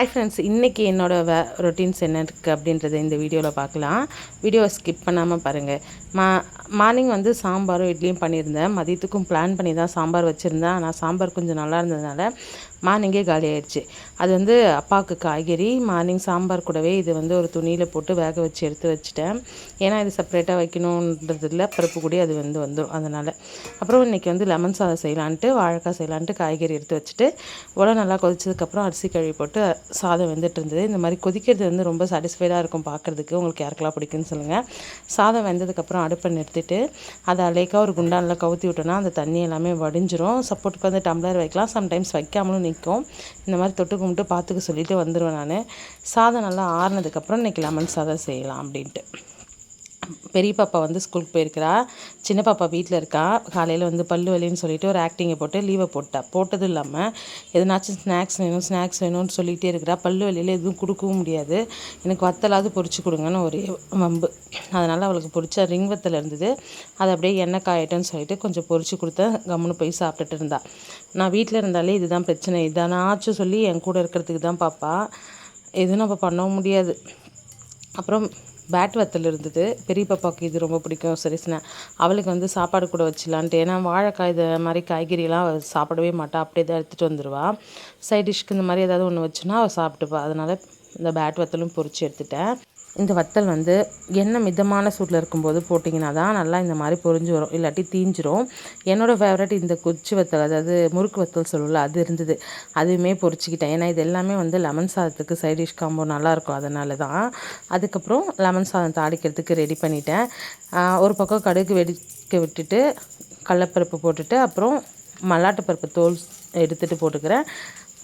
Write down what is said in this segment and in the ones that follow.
Hi friends இன்றைக்கி என்னோடய வே routines என்ன இருக்குது அப்படின்றத இந்த வீடியோவில் பார்க்கலாம். வீடியோவை ஸ்கிப் பண்ணாமல் பாருங்கள் மா மார்னிங் வந்து சாம்பாரும் இட்லியும் பண்ணியிருந்தேன். மதியத்துக்கும் பிளான் பண்ணி தான் சாம்பார் வச்சுருந்தேன். ஆனால் சாம்பார் கொஞ்சம் நல்லா இருந்ததுனால மார்னிங்கே காலி ஆயிடுச்சு அது வந்து அப்பாவுக்கு காய்கறி மார்னிங் சாம்பார் கூடவே இது வந்து ஒரு துணியில் போட்டு வேக வச்சு எடுத்து வச்சுட்டேன். ஏன்னா இது செப்பரேட்டாக வைக்கணுன்றதில்ல பருப்பு கூடி அது வந்து வந்துடும் அதனால். அப்புறம் இன்றைக்கி வந்து லெமன் சாதம் செய்யலான்ட்டு வாழைக்காய் செய்யலான்ட்டு காய்கறி எடுத்து வச்சுட்டு உடனே நல்லா கொதிச்சதுக்கப்புறம் அரிசி கழுவி போட்டு சாதம் வெந்துட்டு இருந்தது. இந்த மாதிரி கொதிக்கிறது வந்து ரொம்ப சாட்டிஸ்ஃபைடாக இருக்கும் பார்க்குறதுக்கு உங்களுக்கு யாருக்கெல்லாம் பிடிக்குன்னு சொல்லுங்கள் சாதம் வெந்ததுக்கப்புறம் அடுப்பை நிறுத்திட்டு அதை அலைக்காக ஒரு குண்டானில் கவுத்தி விட்டோன்னா அந்த தண்ணி எல்லாமே வடிஞ்சிரும். சப்போர்ட்டுக்கு வந்து டம்ளர் வைக்கலாம். சம்டைம்ஸ் வைக்காமலும் நிற்கும். இந்த மாதிரி தொட்டு கும்பிட்டு பார்த்துக்க சொல்லிவிட்டு வந்துடுவேன் நான். சாதம் நல்லா ஆறுனதுக்கப்புறம் இன்றைக்கி லெமன் சாதம் செய்யலாம் அப்படின்ட்டு. பெரிய பாப்பா வந்து ஸ்கூலுக்கு போயிருக்கிறா சின்ன பாப்பா வீட்டில் இருக்கா. காலையில் வந்து பல்லு வலின்னு சொல்லிட்டு ஒரு ஆக்டிங்கை போட்டு லீவை போட்டா. போட்டதும் இல்லாமல் எதனாச்சும் ஸ்நாக்ஸ் வேணும் ஸ்நாக்ஸ் வேணும்னு சொல்லிகிட்டே இருக்கிறா. பல்லு வலியில் எதுவும் கொடுக்கவும் முடியாது. எனக்கு வத்தலாவது பொறிச்சு கொடுங்கன்னு ஒரு வம்பு. அதனால் அவளுக்கு பிடிச்ச ரிங் வத்தல் இருந்தது. அதை அப்படியே எண்ணெய் காயட்டும்னு சொல்லிட்டு கொஞ்சம் பொறிச்சு கொடுத்தேன் கம்முன்னு போய் சாப்பிட்டுட்டு இருந்தா. நான் வீட்டில் இருந்தாலே இதுதான் பிரச்சனை. இதானாச்சும் சொல்லி என் கூட இருக்கிறதுக்கு தான் பாப்பா. எதுவும் நம்ம பண்ணவும் முடியாது. அப்புறம் பேட் வத்தல் இருந்தது. பெரிய பாப்பாவுக்கு இது ரொம்ப பிடிக்கும். சரிசினா அவளுக்கு வந்து சாப்பாடு கூட வச்சிடலான்ட்டு. ஏன்னா வாழைக்காய் இது மாதிரி காய்கறியெல்லாம் அவள் சாப்பிடவே மாட்டாள் அப்படியே தான் எடுத்துகிட்டு வந்துடுவாள் சைட் டிஷ்க்கு இந்த மாதிரி ஏதாவது ஒன்று வச்சுன்னா அவள் சாப்பிட்டுப்பா. அதனால் இந்த பேட் வத்தலும் பொறிச்சு எடுத்துட்டேன். இந்த வத்தல் வந்து எண்ணெய் மிதமான சூட்டில் இருக்கும்போது போட்டிங்கன்னா தான் நல்லா இந்த மாதிரி பொரிஞ்சு வரும். இல்லாட்டி தீஞ்சிரும். என்னோடய ஃபேவரட் இந்த குச்சி வத்தல் அதாவது முறுக்கு வத்தல் சொல்லல அது இருந்தது. அதுவுமே பொரிச்சிக்கிட்டேன். ஏன்னா இது எல்லாமே வந்து லெமன் சாதத்துக்கு சைட் டிஷ் காம்போ நல்லாயிருக்கும். அதனால தான் அதுக்கப்புறம் லெமன் சாதம் தாளிக்கிறதுக்கு ரெடி பண்ணிட்டேன். ஒரு பக்கம் கடுகு வெடிக்க விட்டுட்டு கடலப்பருப்பு போட்டுட்டு அப்புறம் மல்லாட்டு பருப்பு தோல் எடுத்துகிட்டு போட்டுக்கிறேன்.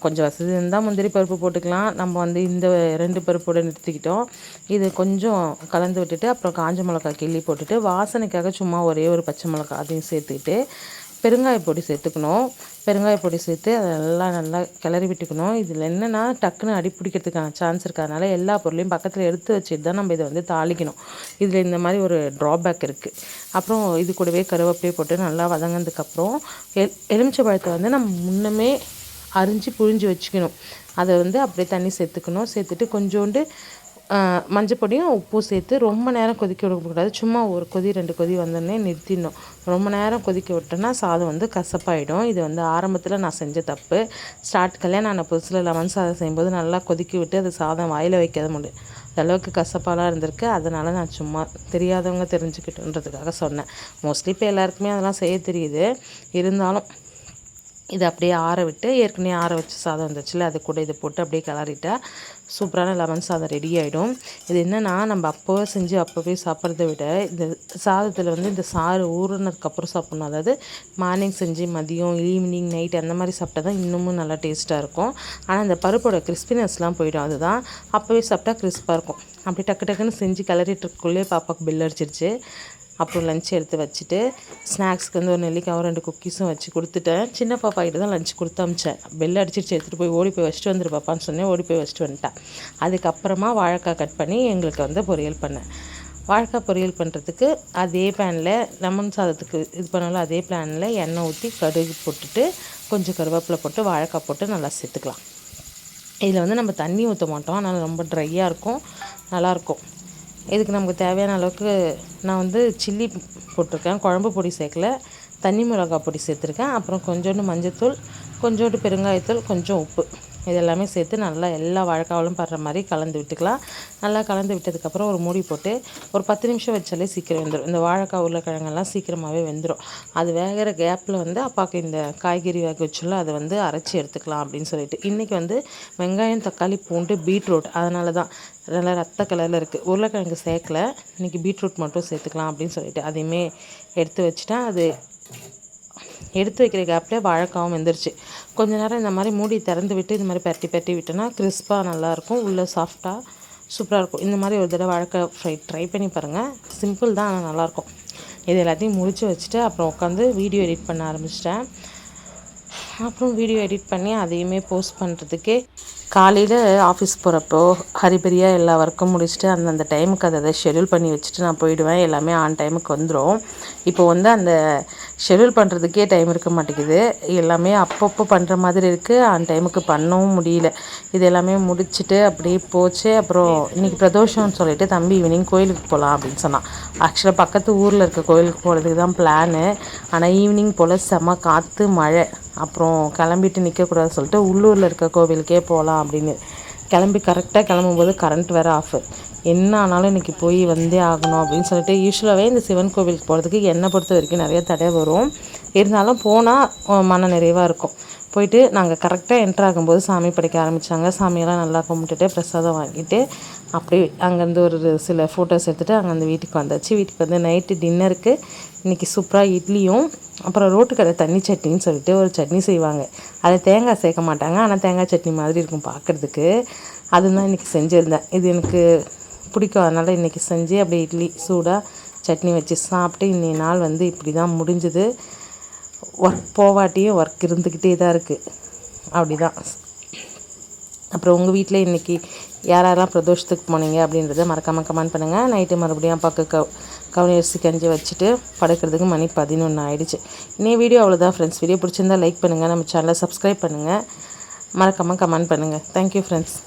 கொஞ்சம் வசதி இருந்தால் முந்திரி பருப்பு போட்டுக்கலாம். நம்ம வந்து இந்த ரெண்டு பருப்போடு நிறுத்திக்கிட்டோம். இது கொஞ்சம் கலந்து விட்டுட்டு அப்புறம் காஞ்ச மிளகா கிள்ளி போட்டுட்டு வாசனைக்காக சும்மா ஒரே ஒரு பச்சை மிளகா அதையும் சேர்த்துக்கிட்டு பெருங்காய பொடி சேர்த்துக்கணும். பெருங்காய பொடி சேர்த்து அதை நல்லா கிளறி விட்டுக்கணும். இதில் என்னென்னா டக்குன்னு அடி பிடிக்கிறதுக்கான சான்ஸ் இருக்கிறதுனால எல்லா பொருளையும் பக்கத்தில் எடுத்து வச்சுட்டு தான் நம்ம இதை வந்து தாளிக்கணும். இதில் இந்த மாதிரி ஒரு ட்ராபேக் இருக்குது அப்புறம் இது கூடவே கருவேப்பிலையை போட்டு நல்லா வதங்கினதுக்கப்புறம் எல் எலுமிச்சை பழத்தை வந்து நம்ம முன்னமே அரிஞ்சு புழிஞ்சு வச்சுக்கணும். அதை வந்து அப்படியே தண்ணி சேர்த்துக்கணும். சேர்த்துட்டு கொஞ்சோண்டு மஞ்சள் பொடியும் உப்பும் சேர்த்து ரொம்ப நேரம் கொதிக்க விடக்கூடாது. சும்மா ஒரு கொதி ரெண்டு கொதி வந்தோடனே நிறுத்திடணும். ரொம்ப நேரம் கொதிக்க விட்டோன்னா சாதம் வந்து கசப்பாயிடும். இது வந்து ஆரம்பத்தில் நான் செஞ்ச தப்பு. ஸ்டார்ட் கல்யாணம் ஆன புதுசில் லெமன் சாதம் செய்யும்போது நல்லா கொதிக்க விட்டு அது சாதம் வாயில் வைக்காத முடியும் அளவுக்கு கசப்பாலாம் இருந்திருக்கு. அதனால் நான் சும்மா தெரியாதவங்க தெரிஞ்சுக்கிட்டுன்றதுக்காக சொன்னேன். மோஸ்ட்லி இப்போ எல்லாருக்குமே அதெல்லாம் செய்ய தெரியுது. இருந்தாலும் இதை அப்படியே ஆற விட்டு ஏற்கனவே ஆற வச்ச சாதம் வந்துச்சுல அது கூட இதை போட்டு அப்படியே கிளறிட்டா சூப்பரான லெமன் சாதம் ரெடி ஆகிடும் இது என்னென்னா நம்ம அப்போவே செஞ்சு அப்போவே சாப்பிட்றத விட இந்த சாதத்தில் வந்து இந்த சாறு ஊறுனதுக்கப்புறம் சாப்பிட்ணும். அதாவது மார்னிங் செஞ்சு மதியம் ஈவினிங் நைட் அந்த மாதிரி சாப்பிட்டா தான் இன்னமும் நல்லா டேஸ்ட்டாக இருக்கும். ஆனால் இந்த பருப்போட கிறிஸ்பினஸ்லாம் போயிடும். அதுதான் அப்போவே சாப்பிட்டா கிறிஸ்பாக இருக்கும். அப்படி டக்கு டக்குன்னு செஞ்சு கிளறிட்டுருக்குள்ளே பாப்பாவுக்கு பில் அடிச்சிருச்சு. அப்புறம் லஞ்ச் எடுத்து வச்சுட்டு ஸ்நாக்ஸ்க்கு வந்து ஒரு நெல்லிக்காவும் ரெண்டு குக்கீஸும் வச்சு கொடுத்துட்டேன். சின்ன பாப்பா கிட்ட தான் லஞ்ச் கொடுத்து அமிச்சேன் பெல் அடிச்சிட்டு எடுத்துகிட்டு போய் ஓடி போய் வச்சுட்டு வந்துரு பாப்பான்னு சொன்னேன். ஓடி போய் வச்சுட்டு வந்துட்டேன் அதுக்கப்புறமா வாழைக்காய் கட் பண்ணி எங்களுக்கு வந்து பொரியல் பண்ணேன். வாழைக்காய் பொரியல் பண்ணுறதுக்கு அதே பேனில் லெமன் சாதத்துக்கு இது பண்ணாலும் அதே பிளானில் எண்ணெய் ஊற்றி கடுகு போட்டுட்டு கொஞ்சம் கருவேப்பிலை போட்டு வாழைக்காய் போட்டு நல்லா சேர்த்துக்கலாம். இதில் வந்து நம்ம தண்ணி ஊற்ற மாட்டோம். அதனால் ரொம்ப ட்ரையாக இருக்கும். நல்லாயிருக்கும் இதுக்கு நமக்கு தேவையான அளவுக்கு நான் வந்து சில்லி போட்டிருக்கேன். குழம்பு பொடி சேர்க்கல. தனி மிளகா பொடி சேர்த்துருக்கேன். அப்புறம் கொஞ்சோண்டு மஞ்சத்தூள் கொஞ்சோண்டு பெருங்காயத்தூள் கொஞ்சம் உப்பு. இது எல்லாமே சேர்த்து நல்லா எல்லா வாழைக்காவலும் படுற மாதிரி கலந்து விட்டுக்கலாம். நல்லா கலந்து விட்டதுக்கப்புறம் ஒரு மூடி போட்டு ஒரு பத்து நிமிஷம் வச்சாலே சீக்கிரம் வெந்துடும் இந்த வாழைக்காய் உருளைக்கிழங்கெல்லாம் சீக்கிரமாகவே வெந்துடும் அது வேகிற கேப்பில் வந்து அப்பாவுக்கு இந்த காய்கறி வேக வச்சுல அதை வந்து அரைச்சி எடுத்துக்கலாம் அப்படின்னு சொல்லிட்டு. இன்றைக்கி வந்து வெங்காயம் தக்காளி பூண்டு பீட்ரூட். அதனால தான் நல்லா ரத்த கலரில் இருக்குது உருளைக்கிழங்கு சேர்க்கல. இன்றைக்கி பீட்ரூட் மட்டும் சேர்த்துக்கலாம் அப்படின்னு சொல்லிட்டு. அதையுமே எடுத்து வச்சுட்டா அது எடுத்து வைக்கிற கேப்லேயே வாழைக்காவும் வெந்துருச்சு. கொஞ்ச நேரம் இந்த மாதிரி மூடி திறந்து விட்டு இந்த மாதிரி பரட்டி பரட்டி விட்டோன்னா கிறிஸ்பாக நல்லாயிருக்கும். உள்ளே சாஃப்டாக சூப்பராக இருக்கும். இந்த மாதிரி ஒரு தடவை வாழைக்காய் ஃப்ரை ட்ரை பண்ணி பாருங்கள் சிம்பிள் தான் ஆனால் நல்லாயிருக்கும். இது எல்லாத்தையும் முடிச்சு வச்சுட்டு அப்புறம் உட்காந்து வீடியோ எடிட் பண்ண ஆரம்பிச்சிட்டேன். அப்புறம் வீடியோ எடிட் பண்ணி அதையுமே போஸ்ட் பண்ணுறதுக்கே காலையில் ஆஃபீஸ் போகிறப்போ ஹரிபரியாக எல்லா ஒர்க்கும் முடிச்சுட்டு அந்தந்த டைமுக்கு அதை அதை ஷெடியூல் பண்ணி வச்சுட்டு நான் போயிடுவேன். எல்லாமே ஆன் டைமுக்கு வந்துடும் இப்போ வந்து அந்த ஷெடியூல் பண்ணுறதுக்கே டைம் இருக்க மாட்டேங்குது. எல்லாமே அப்பப்போ பண்ணுற மாதிரி இருக்குது ஆன் டைமுக்கு பண்ணவும் முடியல. இது எல்லாமே முடிச்சுட்டு அப்படியே போச்சு. அப்புறம் இன்றைக்கி பிரதோஷம்னு சொல்லிட்டு தம்பி ஈவினிங் கோயிலுக்கு போகலாம் அப்படின்னு சொன்னான். ஆக்சுவலாக பக்கத்து ஊரில் இருக்க கோயிலுக்கு போகிறதுக்கு தான் பிளானு ஆனால் ஈவினிங் போல் செம காற்று மழை. அப்புறம் கிளம்பிட்டு நிற்கக்கூடாதுன்னு சொல்லிட்டு உள்ளூரில் இருக்க கோவிலுக்கே போகலாம் அப்படின்னு. கிளம்பி கரெக்டாக கிளம்பும்போது கரண்ட் வேறு ஆஃபு என்ன ஆனாலும் இன்றைக்கி போய் வந்தே ஆகணும் அப்படின்னு சொல்லிட்டு யூஸ்வலாகவே இந்த சிவன் கோவிலுக்கு போகிறதுக்கு என்னை பொறுத்த வரைக்கும் நிறைய தடை வரும். இருந்தாலும் போனால் மன நிறைவாக இருக்கும். போயிட்டு நாங்கள் கரெக்டாக என்ட்ரு ஆகும்போது சாமி படைக்க ஆரம்பித்தாங்க சாமியெல்லாம் நல்லா கும்பிட்டுட்டு பிரசாதம் வாங்கிட்டு அப்படியே அங்கேருந்து ஒரு சில ஃபோட்டோஸ் எடுத்துகிட்டு அங்கேருந்து வீட்டுக்கு வந்தாச்சு. வீட்டுக்கு வந்து நைட்டு டின்னருக்கு இன்றைக்கி சூப்பராக இட்லியும் அப்புறம் ரோட்டுக்கடை தண்ணி சட்னின்னு சொல்லிட்டு ஒரு சட்னி செய்வாங்க. அதில் தேங்காய் சேர்க்க மாட்டாங்க. ஆனால் தேங்காய் சட்னி மாதிரி இருக்கும் பார்க்குறதுக்கு அதுதான் இன்றைக்கி செஞ்சுருந்தேன். இது எனக்கு பிடிக்கும். அதனால் இன்றைக்கி செஞ்சு அப்படியே இட்லி சூடாக சட்னி வச்சு சாப்பிட்டு இன்றைய நாள் வந்து இப்படி தான் முடிஞ்சுது. ஒர்க் போவாட்டியும் ஒர்க் இருந்துக்கிட்டே தான் இருக்குது அப்படி தான் அப்புறம் உங்கள் வீட்டில் இன்றைக்கி யார் யாரெல்லாம் பிரதோஷத்துக்கு போனீங்க அப்படின்றத மறக்காமல் கமெண்ட் பண்ணுங்கள் நைட்டு மறுபடியும் அப்பாவுக்கு கவ் கவுனி அரிசி கஞ்சி வச்சுட்டு படுக்கிறதுக்கு மணி பதினொன்று ஆயிடுச்சு. இன்னைய வீடியோ அவ்வளோதான் ஃப்ரெண்ட்ஸ் வீடியோ பிடிச்சிருந்தா லைக் பண்ணுங்கள் நம்ம சேனலை சப்ஸ்கிரைப் பண்ணுங்கள் மறக்காமல் கமெண்ட் பண்ணுங்கள் தேங்க்யூ ஃப்ரெண்ட்ஸ்